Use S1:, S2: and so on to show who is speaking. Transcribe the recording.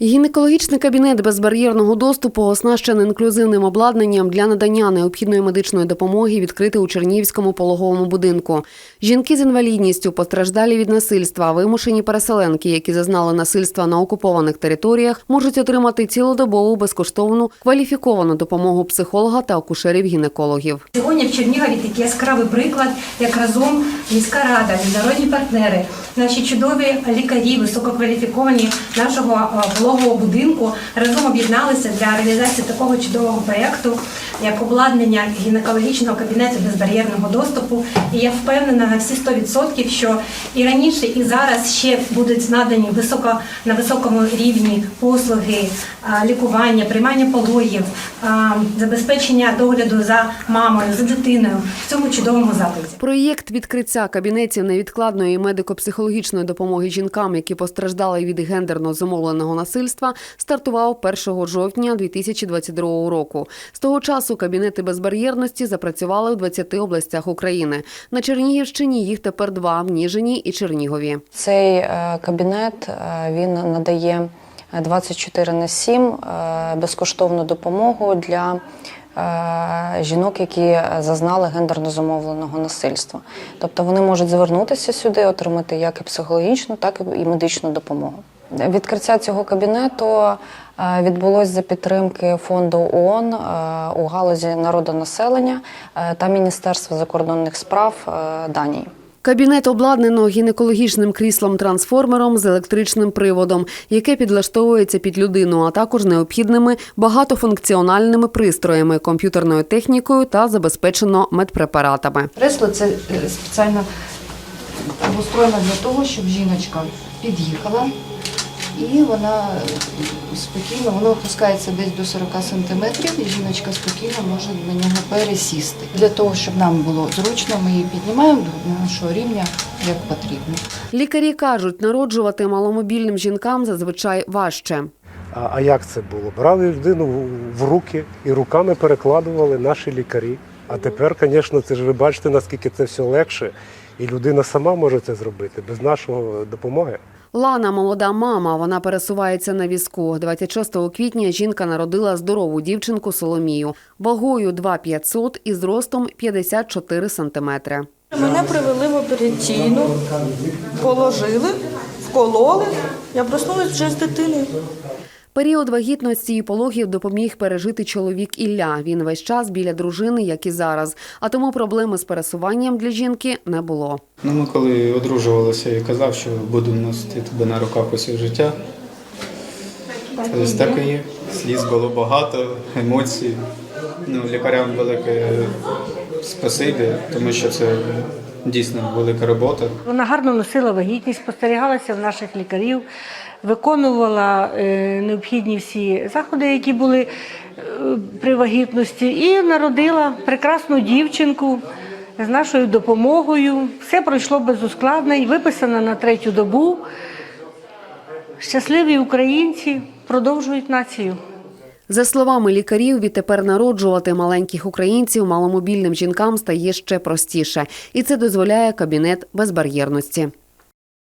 S1: Гінекологічний кабінет безбар'єрного доступу, оснащений інклюзивним обладнанням для надання необхідної медичної допомоги, відкритий у Чернігівському пологовому будинку. Жінки з інвалідністю, постраждалі від насильства, вимушені переселенки, які зазнали насильства на окупованих територіях, можуть отримати цілодобову безкоштовну кваліфіковану допомогу психолога та акушерів-гінекологів.
S2: Сьогодні в Чернігові такий яскравий приклад, як разом міська рада, міжнародні партнери, наші чудові лікарі, висококваліфіковані нашого е, пологового будинку разом об'єдналися для реалізації такого чудового проєкту, як обладнання гінекологічного кабінету безбар'єрного доступу. І я впевнена на всі 100%, що і раніше, і зараз ще будуть надані високо на високому рівні послуги, лікування, приймання пологів, забезпечення догляду за мамою, дитиною в цьому чудовому закладі.
S1: Проєкт відкриття кабінетів невідкладної медико-психологічної допомоги жінкам, які постраждали від гендерно зумовленого насильства, стартував 1 жовтня 2022 року. З того часу кабінети безбар'єрності запрацювали в 20 областях України. На Чернігівщині їх тепер два в Ніжині і Чернігові.
S3: Цей е, кабінет е, він надає 24 на 7 е, безкоштовну допомогу для е, жінок, які зазнали гендерно зумовленого насильства. Тобто вони можуть звернутися сюди, отримати як і психологічну, так і медичну допомогу. Відкриття цього кабінету е, відбулось за підтримки фонду ООН е, у галузі народонаселення е, та Міністерства закордонних справ е, Данії.
S1: Кабінет обладнано гінекологічним кріслом-трансформером з електричним приводом, яке підлаштовується під людину, а також необхідними багатофункціональними пристроями, комп'ютерною технікою та забезпечено медпрепаратами.
S4: Кресло це е, спеціально обустроєно для того, щоб жіночка під'їхала і вона е, спокійно, воно опускається десь до 40 сантиметрів, і жіночка спокійно може на нього пересісти. Для того, щоб нам було зручно, ми її піднімаємо до нашого рівня, як потрібно.
S1: Лікарі кажуть, народжувати маломобільним жінкам зазвичай важче.
S5: А, а як це було? Брали людину в- в руки і руками перекладували наші лікарі. А тепер, звісно, це ж ви бачите, наскільки це все легше, і людина сама може це зробити без нашого допомоги.
S1: Лана молода мама. Вона пересувається на візку. 26 квітня жінка народила здорову дівчинку Соломію вагою 2,500 і зростом 54 сантиметри.
S6: Мене привели в операційну, положили, вкололи. Я проснулась вже з дитиною.
S1: Період вагітності і пологів допоміг пережити чоловік Ілля. Він весь час біля дружини, як і зараз. А тому проблеми з пересуванням для жінки не було.
S7: Ну, ми коли одружувалися, я казав, що буду носити тебе на руках усе життя. Тобто так і є. Сліз було багато, емоцій. Ну, лікарям велике спасибі, тому що це дійсно велика робота.
S8: Вона гарно носила вагітність, спостерігалася в наших лікарів, виконувала е, необхідні всі заходи, які були е, при вагітності, і народила прекрасну дівчинку з нашою допомогою. Все пройшло без ускладнень, виписана на третю добу. Щасливі українці продовжують націю.
S1: За словами лікарів, відтепер народжувати маленьких українців маломобільним жінкам стає ще простіше, і це дозволяє кабінет безбар'єрності.